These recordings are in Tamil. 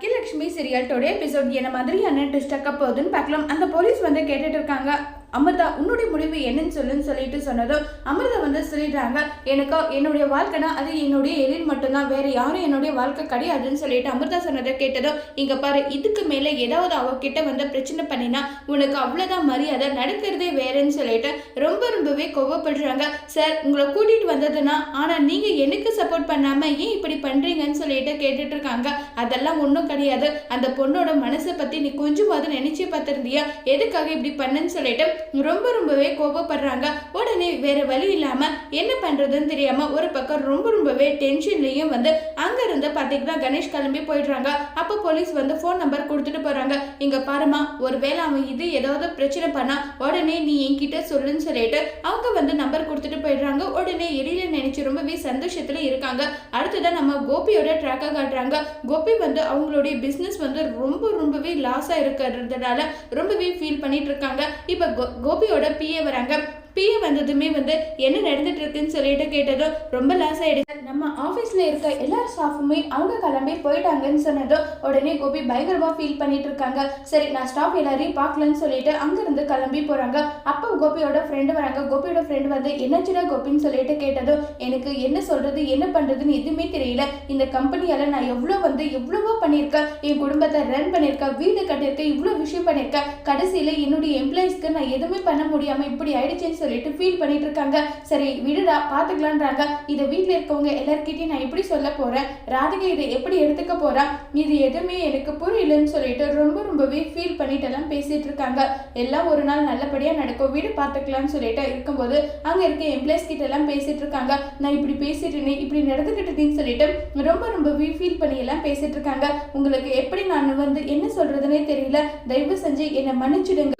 பாக்கியலட்சுமி சீரியல் டுடே எபிசோட் என்ன மாதிரியான ட்விஸ்டாக்க போகுதுன்னு பார்க்கலாம். அந்த போலீஸ் வந்து கேட்டுட்டு இருக்காங்க. அமிர்தா உன்னுடைய முடிவு என்னன்னு சொல்லுன்னு சொல்லிட்டு சொன்னதும் அமிர்தா வந்து சொல்லிடுறாங்க எனக்கு என்னுடைய வாழ்க்கைனா அது என்னுடைய எழில் மட்டும்தான். வேற யாரும் என்னுடைய வாழ்க்கை கிடையாதுன்னு சொல்லிட்டு அமிர்தா சொன்னதை கேட்டதும் இங்க பாரு இதுக்கு மேல ஏதாவது அவகிட்ட வந்து பிரச்சனை பண்ணினா உனக்கு அவ்வளவுதான் மரியாதை நடக்கிறதே வேறன்னு சொல்லிட்டு ரொம்ப ரொம்பவே கோவப்படுறாங்க. சார் உங்களை கூட்டிட்டு வந்ததுன்னா ஆனா நீங்க எனக்கு சப்போர்ட் பண்ணாம ஏன் இப்படி பண்றீங்கன்னு சொல்லிட்டு கேட்டுட்டு இருக்காங்க அதெல்லாம் ஒன்றும் கிடையாது. அந்த பொண்ணோட மனசை பத்தி நீ கொஞ்சமாவது நினைச்சு பார்த்துருந்தியா? எதுக்காக இப்படி பண்ணுன்னு சொல்லிட்டு ரொம்ப ரொம்பவே கோபப்படுறாங்க. உடனே வேற வழி இல்லாம என்ன பண்றதுன்னு தெரியாம ஒரு பக்கம் ரொம்ப ரொம்பவே டென்ஷன்லயும் வந்து அங்க இருந்து பாத்தீங்கன்னா கணேஷ் கிளம்பி போயிடுறாங்க. அப்ப போலீஸ் வந்து ஃபோன் நம்பர் கொடுத்துட்டு போறாங்க. இங்க பாருமா ஒருவேளை அவன் இது ஏதாவது பிரச்சனை பண்ணா உடனே நீ என்கிட்ட சொல்லுன்னு சொல்லிட்டு அவங்க வந்து நம்பர் கொடுத்துட்டு போயிடுறாங்க. உடனே எரியில நினைச்சு ரொம்பவே சந்தோஷத்துல இருக்காங்க. அடுத்ததான் நம்ம கோபியோட ட்ராக்காக காட்டுறாங்க. கோபி வந்து அவங்களுடைய பிஸ்னஸ் வந்து ரொம்ப ரொம்பவே லாஸா இருக்கிறதுனால ரொம்பவே ஃபீல் பண்ணிட்டு இருக்காங்க. இப்போ கோ கோபியோட பிஏ வராங்க. பிஏ வந்ததுமே வந்து என்ன நடந்துட்டு இருக்குன்னு சொல்லிட்டு கேட்டதும் ரொம்ப லாஸ் ஆயிடுச்சு. நம்ம ஆஃபீஸில் இருக்க எல்லா ஸ்டாஃபுமே அவங்க கிளம்பி போயிட்டாங்கன்னு சொன்னதும் உடனே கோபி பயங்கரமாக ஃபீல் பண்ணிட்டு இருக்காங்க. சரி நான் ஸ்டாஃப் எல்லாரையும் பார்க்கலன்னு சொல்லிட்டு அங்கேருந்து கிளம்பி போகிறாங்க அப்போ கோபியோட ஃப்ரெண்டு வராங்க. கோபியோட ஃப்ரெண்டு வந்து என்னச்சுடா கோபின்னு சொல்லிட்டு கேட்டதும் எனக்கு என்ன சொல்றது என்ன பண்ணுறதுன்னு எதுவுமே தெரியல. இந்த கம்பெனியால் நான் எவ்வளோ வந்து எவ்வளவோ பண்ணியிருக்கேன். என் குடும்பத்தை ரன் பண்ணியிருக்கேன். வீடு கட்டியிருக்கேன். இவ்வளோ விஷயம் பண்ணியிருக்கேன். கடைசியில் என்னுடைய எம்ப்ளாயிஸ்க்கு நான் எதுவுமே பண்ண முடியாமல் இப்படி ஆயிடுச்சேன்னு சொல்லிட்டு ஃபீல் பண்ணிட்டு இருக்காங்க சரி விடுடா பார்த்துக்கலான்றாங்க இதை வீட்டில் இருக்கவங்க எல்லாருக்கிட்டையும் நான் எப்படி சொல்ல போறேன். ராதிகா இதை எப்படி எடுத்துக்க போறா? இது எதுவுமே எனக்கு புரியலன்னு சொல்லிட்டு ரொம்ப ரொம்பவே ஃபீல் பண்ணிட்டு எல்லாம் பேசிட்டு இருக்காங்க எல்லாம் ஒரு நாள் நல்லபடியா நடக்கும். வீடு பார்த்துக்கலாம்னு சொல்லிட்டு இருக்கும்போது அங்க இருக்க எம்ப்ளாய்ஸ் கிட்ட எல்லாம் பேசிட்டு இருக்காங்க நான் இப்படி பேசிட்டேனே இப்படி நடந்துக்கிட்டதுன்னு சொல்லிட்டு ரொம்ப ரொம்பவே ஃபீல் பண்ணி எல்லாம் பேசிட்டு இருக்காங்க உங்களுக்கு எப்படி நான் வந்து என்ன சொல்றதுனே தெரியல. தயவு செஞ்சு என்னை மன்னிச்சிடுங்க.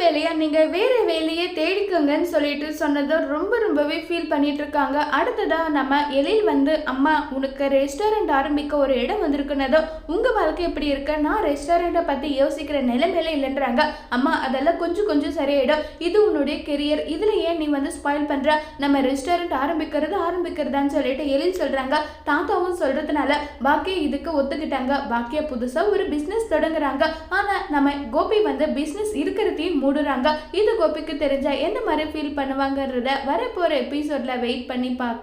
உங்களுக்கு நீங்கள் வேலையா வேலையை தேடிக்கோங்கன்னு சொல்லிட்டு சொன்னது ரொம்ப ரொம்பவே ஃபீல் பண்ணிட்டு இருக்காங்க அடுத்ததாக நம்ம எழில் வந்து அம்மா உனக்கு ரெஸ்டாரண்ட் ஆரம்பிக்க ஒரு இடம் வந்திருக்குனதோ உங்கள் வாழ்க்கை எப்படி இருக்க? நான் ரெஸ்டாரண்ட்டை பற்றி யோசிக்கிற நிலைமையில இல்லைன்றாங்க. அம்மா அதெல்லாம் கொஞ்சம் கொஞ்சம் சரியாயிடும். இது உன்னுடைய கெரியர் இதில் ஏன் நீ வந்து ஸ்பாயில் பண்ணுற நம்ம ரெஸ்டாரண்ட் ஆரம்பிக்கிறது ஆரம்பிக்கிறதான்னு சொல்லிட்டு எழில் சொல்கிறாங்க தாத்தாவும் சொல்கிறதுனால பாக்கியா இதுக்கு ஒத்துக்கிட்டாங்க. பாக்கியா புதுசாக ஒரு பிஸ்னஸ் தொடங்குறாங்க. ஆனால் நம்ம கோபி வந்து பிஸ்னஸ் இருக்கிறதையும் மூடுறாங்க. இது கோபிக்கு தெரிஞ்சா எந்த மாதிரி ஃபீல் பண்ணுவாங்கன்றத வரப்போற எபிசோட்ல வெயிட் பண்ணி பார்க்கலாம்.